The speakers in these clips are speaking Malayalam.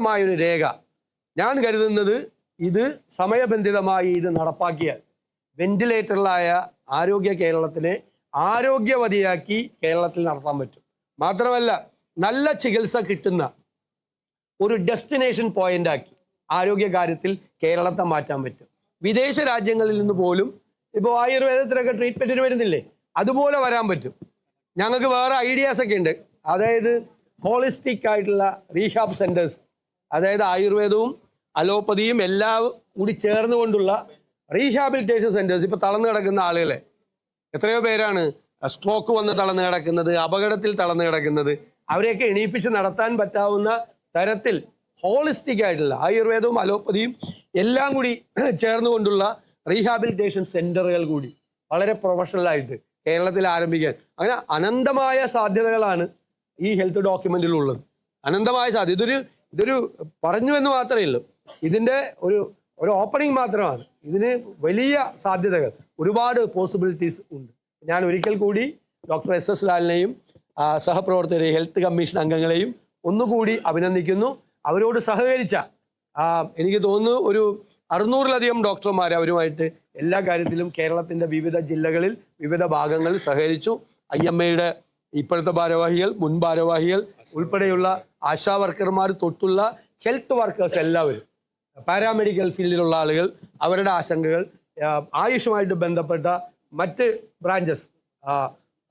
മായൊരു രേഖ. ഞാൻ കരുതുന്നത് ഇത് സമയബന്ധിതമായി ഇത് നടപ്പാക്കിയാൽ വെന്റിലേറ്ററിലായ ആരോഗ്യ കേരളത്തിനെ ആരോഗ്യവതിയാക്കി കേരളത്തിൽ നടത്താൻ പറ്റും. മാത്രമല്ല നല്ല ചികിത്സ കിട്ടുന്ന ഒരു ഡെസ്റ്റിനേഷൻ പോയിന്റാക്കി ആരോഗ്യ കാര്യത്തിൽ കേരളത്തെ മാറ്റാൻ പറ്റും. വിദേശ രാജ്യങ്ങളിൽ നിന്ന് പോലും ഇപ്പോൾ ആയുർവേദത്തിലൊക്കെ ട്രീറ്റ്മെന്റിന് വരുന്നില്ലേ? അതുപോലെ വരാൻ പറ്റും. ഞങ്ങൾക്ക് വേറെ ഐഡിയാസ് ഒക്കെ ഉണ്ട്. അതായത് ഹോളിസ്റ്റിക് ആയിട്ടുള്ള റീഷാപ്പ് സെന്റേഴ്സ് അതായത് ആയുർവേദവും അലോപ്പതിയും എല്ലാം കൂടി ചേർന്നുകൊണ്ടുള്ള റീഹാബിലിറ്റേഷൻ സെന്റേഴ്സ് ഇപ്പൊ തളർന്നു കിടക്കുന്ന ആളുകളെ. എത്രയോ പേരാണ് സ്ട്രോക്ക് വന്ന് തളർന്നു കിടക്കുന്നത് അപകടത്തിൽ തളർന്നു കിടക്കുന്നത്. അവരെയൊക്കെ എണീപ്പിച്ച് നടത്താൻ പറ്റാവുന്ന തരത്തിൽ ഹോളിസ്റ്റിക് ആയിട്ടുള്ള ആയുർവേദവും അലോപ്പതിയും എല്ലാം കൂടി ചേർന്നുകൊണ്ടുള്ള റീഹാബിലിറ്റേഷൻ സെന്ററുകൾ കൂടി വളരെ പ്രൊഫഷണൽ ആയിട്ട് കേരളത്തിൽ ആരംഭിക്കാൻ. അങ്ങനെ അനന്തമായ സാധ്യതകളാണ് ഈ ഹെൽത്ത് ഡോക്യുമെന്റിലുള്ളത് അനന്തമായ സാധ്യത. ഇതൊരു ഇതൊരു പറഞ്ഞു എന്ന് മാത്രമേ ഉള്ളൂ. ഇതിന്റെ ഒരു ഒരു ഓപ്പണിംഗ് മാത്രമാണ്. ഇതിന് വലിയ സാധ്യതകൾ ഒരുപാട് പോസിബിലിറ്റീസ് ഉണ്ട്. ഞാൻ ഒരിക്കൽ കൂടി ഡോക്ടർ എസ് എസ് ലാലിനെയും സഹപ്രവർത്തകരെ ഹെൽത്ത് കമ്മീഷൻ അംഗങ്ങളെയും ഒന്നുകൂടി അഭിനന്ദിക്കുന്നു. അവരോട് സഹകരിച്ച എനിക്ക് തോന്നുന്നു ഒരു അറുന്നൂറിലധികം ഡോക്ടർമാർ അവരുമായിട്ട് എല്ലാ കാര്യത്തിലും കേരളത്തിന്റെ വിവിധ ജില്ലകളിൽ വിവിധ ഭാഗങ്ങളിൽ സഹകരിച്ചു. ഐ എം എയുടെ ഇപ്പോഴത്തെ ഭാരവാഹികൾ മുൻ ഭാരവാഹികൾ ഉൾപ്പെടെയുള്ള ആശാ വർക്കർമാർ തൊട്ടുള്ള ഹെൽത്ത് വർക്കേഴ്സ് എല്ലാവരും പാരാമെഡിക്കൽ ഫീൽഡിലുള്ള ആളുകൾ അവരുടെ ആശങ്കകൾ ആയുഷുമായിട്ട് ബന്ധപ്പെട്ട മറ്റ് ബ്രാഞ്ചസ്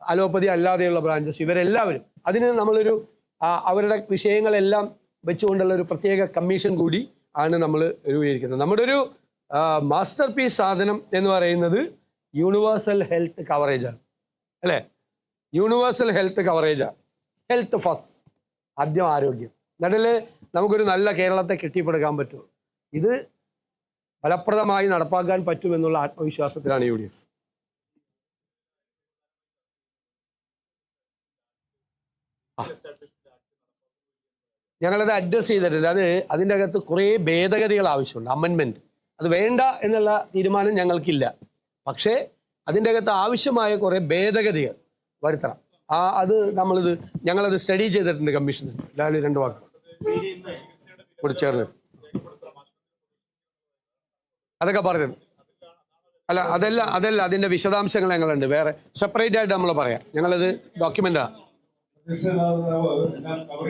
അലോപ്പതി അല്ലാതെയുള്ള ബ്രാഞ്ചസ് ഇവരെല്ലാവരും അതിന് നമ്മളൊരു അവരുടെ വിഷയങ്ങളെല്ലാം വെച്ചുകൊണ്ടുള്ള ഒരു പ്രത്യേക കമ്മീഷൻ കൂടി ആണ് നമ്മൾ രൂപീകരിക്കുന്നത്. നമ്മുടെ ഒരു മാസ്റ്റർ പീസ് സാധനം എന്ന് പറയുന്നത് യൂണിവേഴ്സൽ ഹെൽത്ത് കവറേജാണ് അല്ലേ? യൂണിവേഴ്സൽ ഹെൽത്ത് കവറേജാണ് ഹെൽത്ത് ഫസ്റ്റ് ആദ്യം ആരോഗ്യം. എന്നിട്ടല്ലേ നമുക്കൊരു നല്ല കേരളത്തെ കെട്ടിപ്പടുക്കാൻ പറ്റും. ഇത് ഫലപ്രദമായി നടപ്പാക്കാൻ പറ്റുമെന്നുള്ള ആത്മവിശ്വാസത്തിലാണ് യു ഡി എഫ് ഞങ്ങളത് അഡ്രസ് ചെയ്തിട്ടുണ്ട്. അത് അതിന്റെ അകത്ത് കുറേ ഭേദഗതികൾ ആവശ്യമുണ്ട്. അമെൻമെന്റ് അത് വേണ്ട എന്നുള്ള തീരുമാനം ഞങ്ങൾക്കില്ല. പക്ഷേ അതിന്റെ അകത്ത് ആവശ്യമായ കുറേ ഭേദഗതികൾ. വരുത്തണം. ആ അത് നമ്മളിത് ഞങ്ങളത് സ്റ്റഡി ചെയ്തിട്ടുണ്ട് കമ്മീഷനിൽ ലാലു രണ്ട് വാക്ക്. കൂടി ചേർന്ന്. അതൊക്കെ പറഞ്ഞു അല്ല അതല്ല അതല്ല അതിന്റെ വിശദാംശങ്ങൾ ഞങ്ങളുണ്ട്. വേറെ സെപ്പറേറ്റ് ആയിട്ട് നമ്മൾ പറയാം. ഞങ്ങളത് ഡോക്യുമെന്റ്. ഇതിനകത്ത്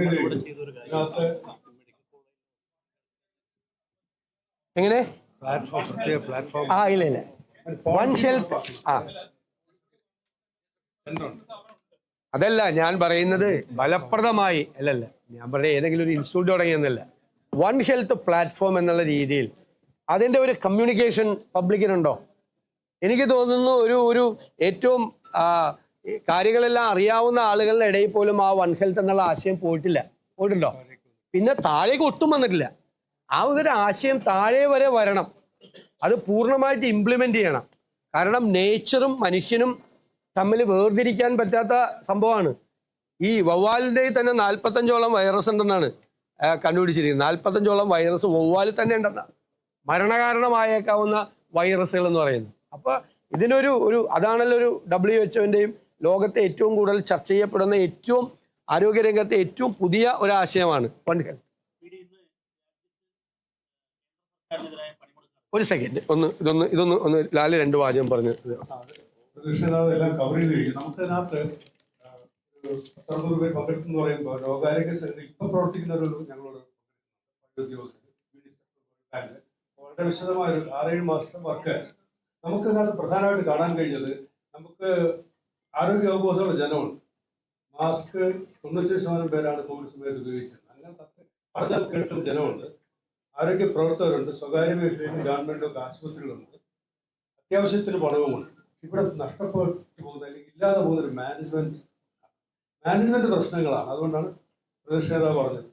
എങ്ങനെ? ആ ഇല്ല ഇല്ല. വൺ ഷെൽഫ് ആ. അതല്ല ഞാൻ പറയുന്നത് ഫലപ്രദമായി. അല്ലല്ല ഞാൻ പറയുന്നത് ഏതെങ്കിലും ഒരു ഇൻസ്റ്റിറ്റ്യൂട്ട് തുടങ്ങിയെന്നല്ല. വൺ ഹെൽത്ത് പ്ലാറ്റ്ഫോം എന്നുള്ള രീതിയിൽ അതിന്റെ ഒരു കമ്മ്യൂണിക്കേഷൻ പബ്ലിക്കിനുണ്ടോ എനിക്ക് തോന്നുന്നു ഒരു ഒരു ഏറ്റവും കാര്യങ്ങളെല്ലാം അറിയാവുന്ന ആളുകളുടെ ഇടയിൽ പോലും ആ വൺ ഹെൽത്ത് എന്നുള്ള ആശയം പോയിട്ടില്ല. പോയിട്ടുണ്ടോ? പിന്നെ താഴേക്ക് ഒട്ടും വന്നിട്ടില്ല. ആ ഒരു ആശയം താഴെ വരെ വരണം. അത് പൂർണമായിട്ട് ഇംപ്ലിമെന്റ് ചെയ്യണം. കാരണം നേച്ചറും മനുഷ്യനും തമ്മിൽ വേർതിരിക്കാൻ പറ്റാത്ത സംഭവമാണ്. ഈ വവ്വാലിന്റെ തന്നെ നാൽപ്പത്തഞ്ചോളം വൈറസ് ഉണ്ടെന്നാണ് കണ്ടുപിടിച്ചിരിക്കുന്നത്. നാൽപ്പത്തഞ്ചോളം വൈറസ് വവ്വാലിൽ തന്നെ ഉണ്ടെന്നാണ് മരണകാരണമായേക്കാവുന്ന വൈറസുകൾ എന്ന് പറയുന്നത്. അപ്പോൾ ഇതിനൊരു ഒരു അതാണല്ലോ ഒരു ഡബ്ല്യു എച്ച്ഒന്റെയും ലോകത്തെ ഏറ്റവും കൂടുതൽ ചർച്ച ചെയ്യപ്പെടുന്ന ഏറ്റവും ആരോഗ്യരംഗത്തെ ഏറ്റവും പുതിയ ഒരാശയമാണ് ഹെൽത്ത് ഒരു സെക്കൻഡ് ഒന്ന് ഇതൊന്ന് ഇതൊന്ന് ഒന്ന് ലാൽ രണ്ട് വാചകം പറഞ്ഞു. അധ്യക്ഷനാഥ് എല്ലാം കവർ കഴിഞ്ഞു. നമുക്കതിനകത്ത് പത്തൊമ്പത് രൂപ പേര് പങ്കെടുത്തെന്ന് പറയുമ്പോൾ ലോകാരോഗ്യ സെന്റർ ഇപ്പൊ പ്രവർത്തിക്കുന്ന ഒരു ഞങ്ങളോട് വളരെ വിശദമായ ഒരു ആറേഴ് മാസത്തെ വർക്ക് നമുക്കതിനകത്ത് പ്രധാനമായിട്ട് കാണാൻ കഴിഞ്ഞത് നമുക്ക് ആരോഗ്യ അവബോധമുള്ള ജനമുണ്ട് മാസ്ക് തൊണ്ണൂറ്റി ശതമാനം പേരാണ് കോവിഡ് സമയത്ത് ഉപയോഗിച്ചത്. അങ്ങനെ പറഞ്ഞാൽ കേൾക്കുന്ന ജനമുണ്ട്. ആരോഗ്യ പ്രവർത്തകരുണ്ട്. സ്വകാര്യ മേഖലയിലും ഗവൺമെന്റൊക്കെ ആശുപത്രികളുണ്ട്. അത്യാവശ്യത്തിന് പണവുമുണ്ട്. ഇവിടെ നഷ്ടപ്പെട്ടു പോകുന്ന അല്ലെങ്കിൽ ഇല്ലാതെ പോകുന്ന ഒരു മാനേജ്മെന്റ് മാനേജ്മെന്റ് പ്രശ്നങ്ങളാണ്. അതുകൊണ്ടാണ് പ്രതിഷേധം പറഞ്ഞത്.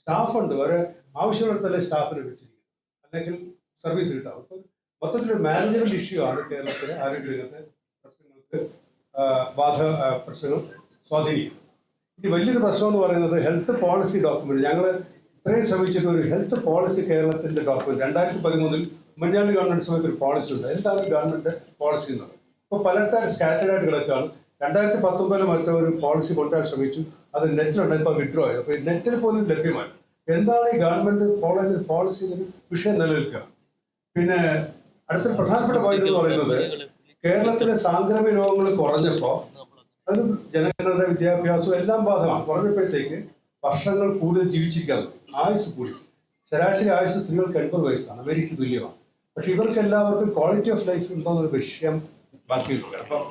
സ്റ്റാഫ് ഉണ്ട്. വരെ ആവശ്യമുള്ളിടത്തല്ലേ സ്റ്റാഫിനെ വെച്ചിരിക്കുന്നത് അല്ലെങ്കിൽ സർവീസ് കിട്ടാം. അപ്പൊ മൊത്തത്തിലൊരു മാനേജ്മെന്റ് ഇഷ്യൂ ആണ് കേരളത്തിലെ ആരോഗ്യരംഗത്തെ പ്രശ്നങ്ങൾക്ക് ബാധ പ്രശ്നങ്ങൾ സ്വാധീനിക്കും ഇനി വലിയൊരു പ്രശ്നം എന്ന് പറയുന്നത് ഹെൽത്ത് പോളിസി ഡോക്യുമെന്റ് ഞങ്ങൾ ഇത്രയും ശ്രമിച്ചിട്ട് ഒരു ഹെൽത്ത് പോളിസി കേരളത്തിന്റെ ഡോക്യുമെന്റ് രണ്ടായിരത്തി പതിമൂന്നിൽ ഉമ്മൻചാണ്ടി ഗവൺമെന്റ് സമയത്ത് ഒരു പോളിസി ഉണ്ട്. എന്താണ് ഗവൺമെന്റ് പോളിസി എന്നത് ഇപ്പോൾ പലതരം സ്കാറ്റേഡ് ആയിട്ട് കിടക്കുകയാണ് രണ്ടായിരത്തി പത്തൊമ്പതിൽ മറ്റോ ഒരു പോളിസി കൊണ്ടുവരാൻ ശ്രമിച്ചു. അത് നെറ്റിലുണ്ട് ഇപ്പോൾ വിഡ്രോ ആയത് അപ്പോൾ നെറ്റിൽ പോലും ലഭ്യമായി എന്താണ് ഈ ഗവൺമെന്റ് ഫോളോ ചെയ്ത പോളിസി വിഷയം നിലനിൽക്കുക? പിന്നെ അടുത്ത പ്രധാനപ്പെട്ട പോയിന്റ് എന്ന് പറയുന്നത് കേരളത്തിലെ സാംക്രമിക രോഗങ്ങൾ കുറഞ്ഞപ്പോൾ അത് ജനങ്ങളുടെ വിദ്യാഭ്യാസവും എല്ലാം ബാധകമാണ്. കുറഞ്ഞപ്പോഴത്തേക്ക് വർഷങ്ങൾ കൂടുതൽ ജീവിച്ചിരിക്കാൻ ആയുസ് കൂടി. ശരാശരി ആയുസ് സ്ത്രീകൾക്ക് എൺപത് വയസ്സാണ്. അമേരിക്ക തുല്യമാണ്. പക്ഷെ ഇവർക്ക് എല്ലാവർക്കും ക്വാളിറ്റി ഓഫ് ലൈഫ് ഉണ്ടോ എന്നൊരു വിഷയം ബാക്കി അപ്പം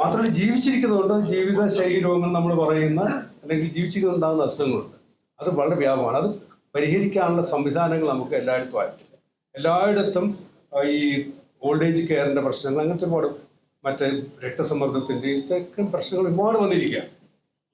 മാത്രമല്ല ജീവിച്ചിരിക്കുന്നതുകൊണ്ട് ജീവിത ശൈലി രോഗങ്ങൾ നമ്മൾ പറയുന്ന അല്ലെങ്കിൽ ജീവിച്ചിരിക്കുന്നുണ്ടാകുന്ന അസുഖങ്ങളുണ്ട്. അത് വളരെ വ്യാപകമാണ്. അത് പരിഹരിക്കാനുള്ള സംവിധാനങ്ങൾ നമുക്ക് എല്ലായിടത്തും ആയിട്ടില്ല എല്ലായിടത്തും ഈ ഓൾഡ് ഏജ് കെയറിന്റെ പ്രശ്നങ്ങൾ അങ്ങനത്തെ ഒരുപാട് മറ്റേ രക്തസമ്മർദ്ദത്തിന്റെ ഇതൊക്കെ പ്രശ്നങ്ങൾ ഒരുപാട് വന്നിരിക്കുക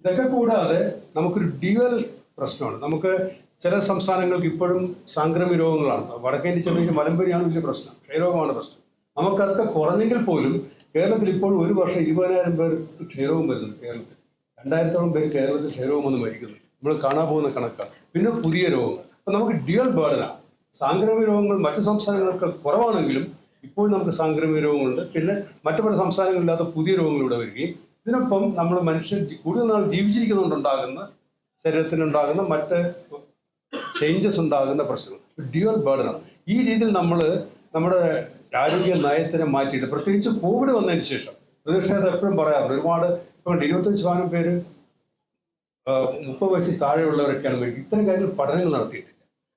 ഇതൊക്കെ കൂടാതെ നമുക്കൊരു ഡ്യുവൽ പ്രശ്നമാണ്. നമുക്ക് ചില സംസ്ഥാനങ്ങൾക്ക് ഇപ്പോഴും സാംക്രമിക രോഗങ്ങളാണ്. വടക്കേ ചെറിയ മലമ്പനിയാണ് വലിയ പ്രശ്നം. ക്ഷയരോഗമാണ് പ്രശ്നം. നമുക്കതൊക്കെ കുറഞ്ഞെങ്കിൽ പോലും കേരളത്തിൽ ഇപ്പോൾ ഒരു വർഷം ഇരുപതിനായിരം പേർ ക്ഷീരവും വരുന്നു കേരളത്തിൽ. രണ്ടായിരത്തോളം പേര് കേരളത്തിൽ ക്ഷീരവും വന്ന് മരിക്കുന്നു. നമ്മൾ കാണാൻ പോകുന്ന കണക്കാണ് പിന്നെ പുതിയ രോഗങ്ങൾ. അപ്പം നമുക്ക് ഡ്യുവൽ ബേർഡനാണ് സാംക്രമിക രോഗങ്ങൾ മറ്റു സംസ്ഥാനങ്ങൾക്ക് കുറവാണെങ്കിലും ഇപ്പോൾ നമുക്ക് സാംക്രമിക രോഗങ്ങളുണ്ട്. പിന്നെ മറ്റു പല സംസ്ഥാനങ്ങളില്ലാത്ത പുതിയ രോഗങ്ങൾ ഇവിടെ വരികയും ഇതിനൊപ്പം നമ്മൾ മനുഷ്യർ കൂടുതൽ നാൾ ജീവിച്ചിരിക്കുന്നുണ്ടാകുന്ന ശരീരത്തിനുണ്ടാകുന്ന മറ്റ് ചേഞ്ചസ് ഉണ്ടാകുന്ന പ്രശ്നങ്ങൾ. ഡ്യുവൽ ബേർഡനാണ്. ഈ രീതിയിൽ നമ്മൾ നമ്മുടെ ആരോഗ്യ നയത്തിനെ മാറ്റിയിട്ട് പ്രത്യേകിച്ച് കോവിഡ് വന്നതിന് ശേഷം പ്രതിപക്ഷം അത് എപ്പോഴും പറയാറുണ്ട്. ഒരുപാട് ഇപ്പോൾ ഇരുപത്തഞ്ച് ശതമാനം പേര് മുപ്പത് വയസ്സിൽ താഴെയുള്ളവരൊക്കെയാണ് മരിക്കുന്നത്. ഇത്തരം കാര്യങ്ങൾ പഠനങ്ങൾ നടത്തിയിട്ടില്ല.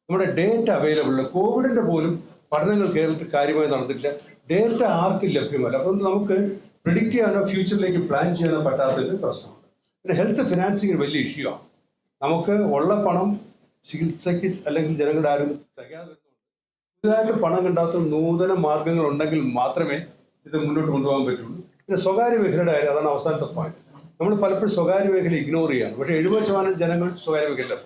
നമ്മുടെ ഡേറ്റ അവൈലബിൾ കോവിഡിന്റെ പോലും പഠനങ്ങൾ കേരളത്തിൽ കാര്യമായി നടന്നിട്ടില്ല. ഡേറ്റ ആർക്കും ലഭ്യമല്ല. അതുകൊണ്ട് നമുക്ക് പ്രിഡിക്റ്റ് ചെയ്യാനോ ഫ്യൂച്ചറിലേക്ക് പ്ലാൻ ചെയ്യാനോ പറ്റാത്തൊരു പ്രശ്നമുണ്ട്. പിന്നെ ഹെൽത്ത് ഫിനാൻസിങ് വലിയ ഇഷ്യൂ ആണ്. നമുക്ക് ഉള്ള പണം ചികിത്സയ്ക്ക് അല്ലെങ്കിൽ ജനങ്ങളുടെ ആരും തികയാതെ പുതുതായിട്ട് പണം കിട്ടാത്ത നൂതന മാർഗങ്ങൾ ഉണ്ടെങ്കിൽ മാത്രമേ ഇത് മുന്നോട്ട് കൊണ്ടുപോകാൻ പറ്റുള്ളൂ. പിന്നെ സ്വകാര്യ മേഖലയുടെ കാര്യം അതാണ് അവസാനത്തെ പോയിന്റ് നമ്മൾ പലപ്പോഴും സ്വകാര്യ മേഖല ഇഗ്നോർ ചെയ്യാണ് പക്ഷേ എഴുപത് ശതമാനം ജനങ്ങൾ സ്വകാര്യ മേഖല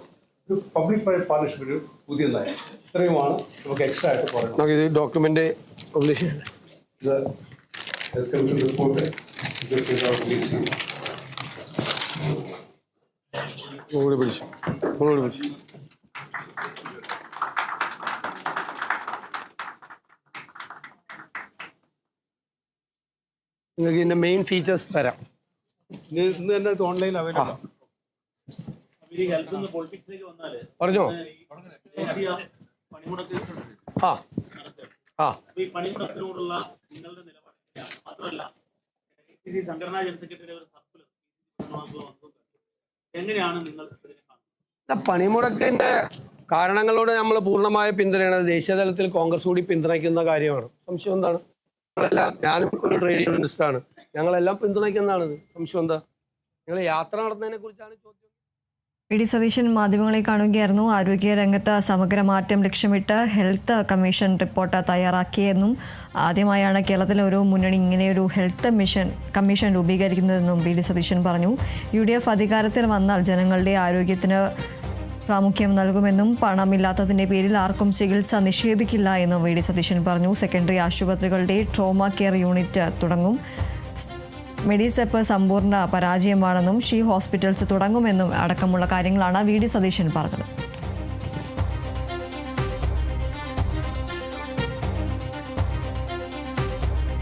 ഒരു പബ്ലിക് പ്രൈവറ്റ് പാർട്ണർഷിപ്പ് ഒരു പുതിയ നയം. ഇത്രയുമാണ് നമുക്ക് എക്സ്ട്രാ ആയിട്ട് പറയുന്നത്. ഇത് ഡോക്യുമെന്റ് പബ്ലിഷ് ഇത് ഹെൽത്ത് കമ്മീഷൻ റിപ്പോർട്ട് ഇത് റിലീസ് ചെയ്യും ഒന്നുകൂടി പിടിച്ചു നിങ്ങൾക്ക് ഇതിന്റെ മെയിൻ ഫീച്ചേഴ്സ് തരാം. ഇന്ന് തന്നെ അവൈലബിൾ വന്നാൽ പറഞ്ഞോ? ആ. ആ. പണിമുടക്കിനോടുള്ള നിങ്ങളുടെ നിലപാട് എങ്ങനെയാണ്? മാത്രമല്ല AICC സംഘടനാ ജനറൽ സെക്രട്ടറിയുടെ ഒരു സർക്കുലർ എങ്ങനെയാണ് നിങ്ങൾ പണിമുടക്കിന്റെ കാരണങ്ങളോട് നമ്മൾ പൂർണമായ പിന്തുണയാണ്. ദേശീയ തലത്തിൽ കോൺഗ്രസ് കൂടി പിന്തുണയ്ക്കുന്ന കാര്യമാണ്. സംശയം എന്താണ്? ഞങ്ങളെല്ലാം ഞാനും ഒരു ട്രേഡ് യൂണിയനിസ്റ്റാണ് ഞങ്ങളെല്ലാം പിന്തുണയ്ക്കുന്നതാണിത് സംശയം എന്താ? നിങ്ങൾ യാത്ര നടത്തുന്നതിനെ കുറിച്ചാണ് ചോദ്യം. വി ഡി സതീശൻ മാധ്യമങ്ങളെ കാണുകയായിരുന്നു. ആരോഗ്യ രംഗത്ത് സമഗ്ര മാറ്റം ലക്ഷ്യമിട്ട് ഹെൽത്ത് കമ്മീഷൻ റിപ്പോർട്ട് തയ്യാറാക്കിയെന്നും ആദ്യമായാണ് കേരളത്തിലെ ഒരു മുന്നണി ഇങ്ങനെയൊരു ഹെൽത്ത് മിഷൻ കമ്മീഷൻ രൂപീകരിക്കുന്നതെന്നും പി ഡി സതീശൻ പറഞ്ഞു. യു ഡി എഫ് അധികാരത്തിൽ വന്നാൽ ജനങ്ങളുടെ ആരോഗ്യത്തിന് പ്രാമുഖ്യം നൽകുമെന്നും പണമില്ലാത്തതിന്റെ പേരിൽ ആർക്കും ചികിത്സ നിഷേധിക്കില്ല എന്നും വി ഡി സതീശൻ പറഞ്ഞു. സെക്കൻഡറി ആശുപത്രികളുടെ ട്രോമ കെയർ യൂണിറ്റ് തുടങ്ങും. മെഡിസെപ്പ് സമ്പൂർണ പരാജയമാണെന്നും ഷീ ഹോസ്പിറ്റൽസ് തുടങ്ങുമെന്നും അടക്കമുള്ള കാര്യങ്ങളാണ് വി ഡി സതീശൻ പറഞ്ഞത്.